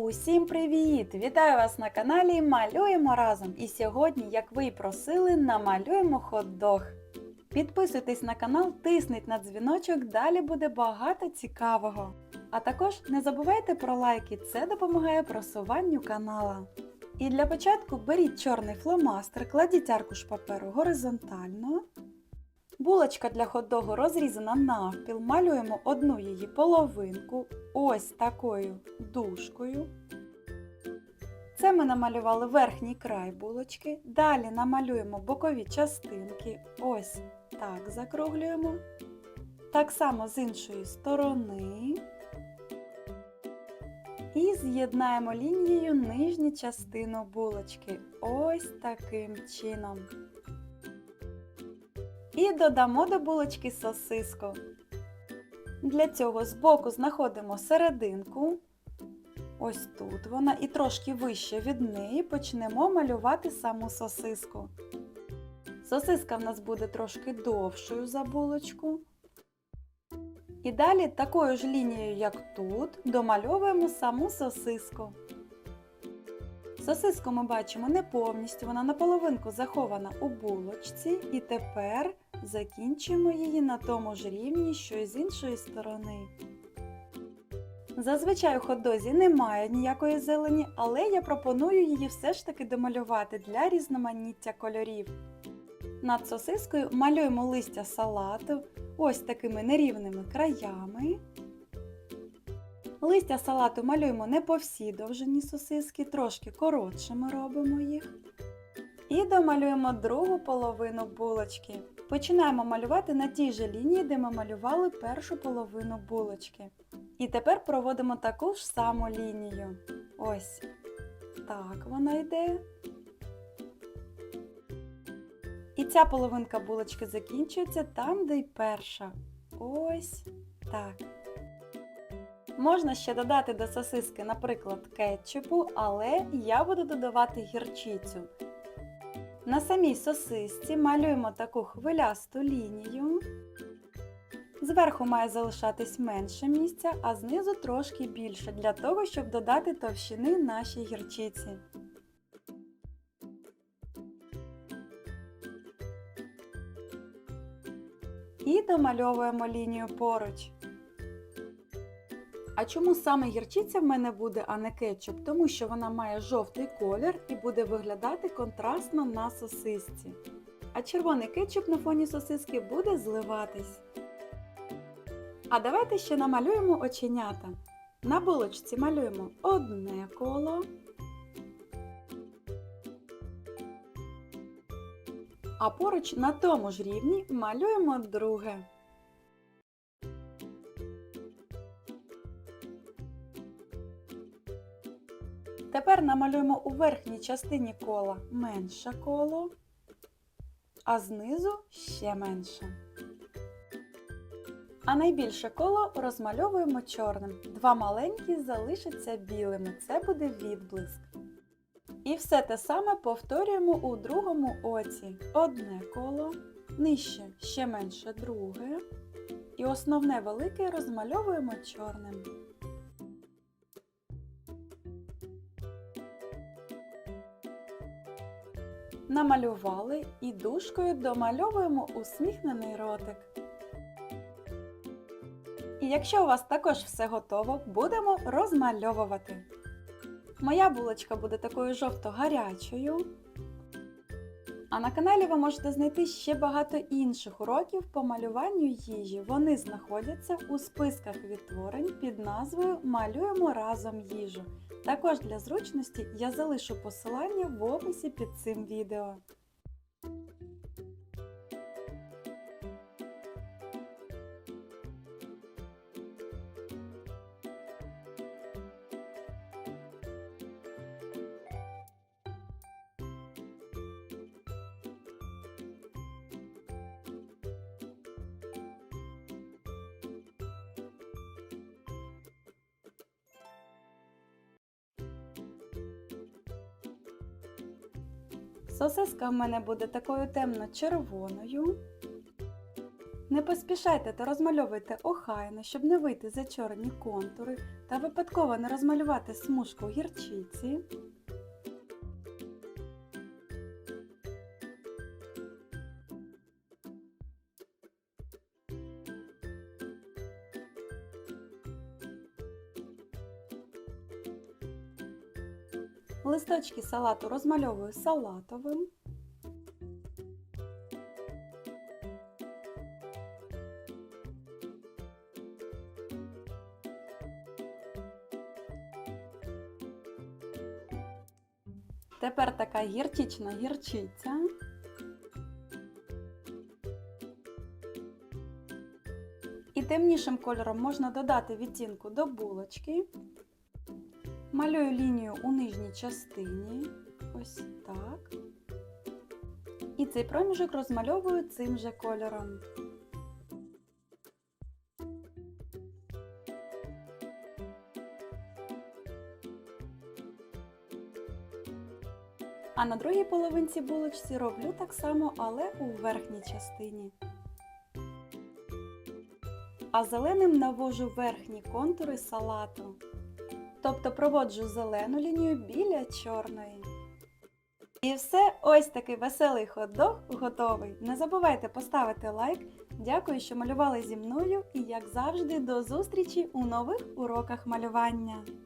Усім привіт! Вітаю вас на каналі Малюємо разом. І сьогодні, як ви й просили, намалюємо хот-дог. Підписуйтесь на канал, тисніть на дзвіночок, далі буде багато цікавого. А також не забувайте про лайки, це допомагає просуванню канала. І для початку беріть чорний фломастер, кладіть аркуш паперу горизонтально. Булочка для хот-догу розрізана навпіл, малюємо одну її половинку ось такою дужкою. Це ми намалювали верхній край булочки. Далі намалюємо бокові частинки. Ось так закруглюємо. Так само з іншої сторони. І з'єднаємо лінією нижню частину булочки. Ось таким чином. І додамо до булочки сосиску. Для цього збоку знаходимо серединку. Ось тут вона, і трошки вище від неї почнемо малювати саму сосиску. Сосиска в нас буде трошки довшою за булочку. І далі такою ж лінією, як тут, домальовуємо саму сосиску. Сосиску ми бачимо не повністю, вона наполовинку захована у булочці, і тепер закінчуємо її на тому ж рівні, що й з іншої сторони. Зазвичай у хот-дозі немає ніякої зелені, але я пропоную її все ж таки домалювати для різноманіття кольорів. Над сосискою малюємо листя салату ось такими нерівними краями. Листя салату малюємо не по всій довжині сосиски, трошки коротшими робимо їх. І домалюємо другу половину булочки. Починаємо малювати на тій же лінії, де ми малювали першу половину булочки. І тепер проводимо таку ж саму лінію. Ось так вона йде. І ця половинка булочки закінчується там, де й перша. Ось так. Можна ще додати до сосиски, наприклад, кетчупу, але я буду додавати гірчицю. На самій сосисці малюємо таку хвилясту лінію. Зверху має залишатись менше місця, а знизу трошки більше, для того, щоб додати товщини нашій гірчиці. І домальовуємо лінію поруч. А чому саме гірчиця в мене буде, а не кетчуп? Тому що вона має жовтий колір і буде виглядати контрастно на сосисці. А червоний кетчуп на фоні сосиски буде зливатись. А давайте ще намалюємо оченята. На булочці малюємо одне коло. А поруч на тому ж рівні малюємо друге. Тепер намалюємо у верхній частині кола менше коло, а знизу ще менше. А найбільше коло розмальовуємо чорним. Два маленькі залишаться білими. Це буде відблиск. І все те саме повторюємо у другому оці. Одне коло, нижче ще менше друге. І основне велике розмальовуємо чорним. Намалювали і дужкою домальовуємо усміхнений ротик. І якщо у вас також все готово, будемо розмальовувати. Моя булочка буде такою жовто-гарячою. А на каналі ви можете знайти ще багато інших уроків по малюванню їжі. Вони знаходяться у списках відтворень під назвою Малюємо разом їжу. Також для зручності я залишу посилання в описі під цим відео. Сосиска в мене буде такою темно-червоною. Не поспішайте та розмальовуйте охайно, щоб не вийти за чорні контури та випадково не розмалювати смужку гірчиці. Листочки салату розмальовую салатовим. Тепер така гірчична гірчиця. І темнішим кольором можна додати відтінку до булочки. Малюю лінію у нижній частині. Ось так. І цей проміжок розмальовую цим же кольором. А на другій половинці булочці роблю так само, але у верхній частині. А зеленим навожу верхні контури салату. Тобто проводжу зелену лінію біля чорної. І все, ось такий веселий хот-дог готовий. Не забувайте поставити лайк. Дякую, що малювали зі мною і, як завжди, до зустрічі у нових уроках малювання.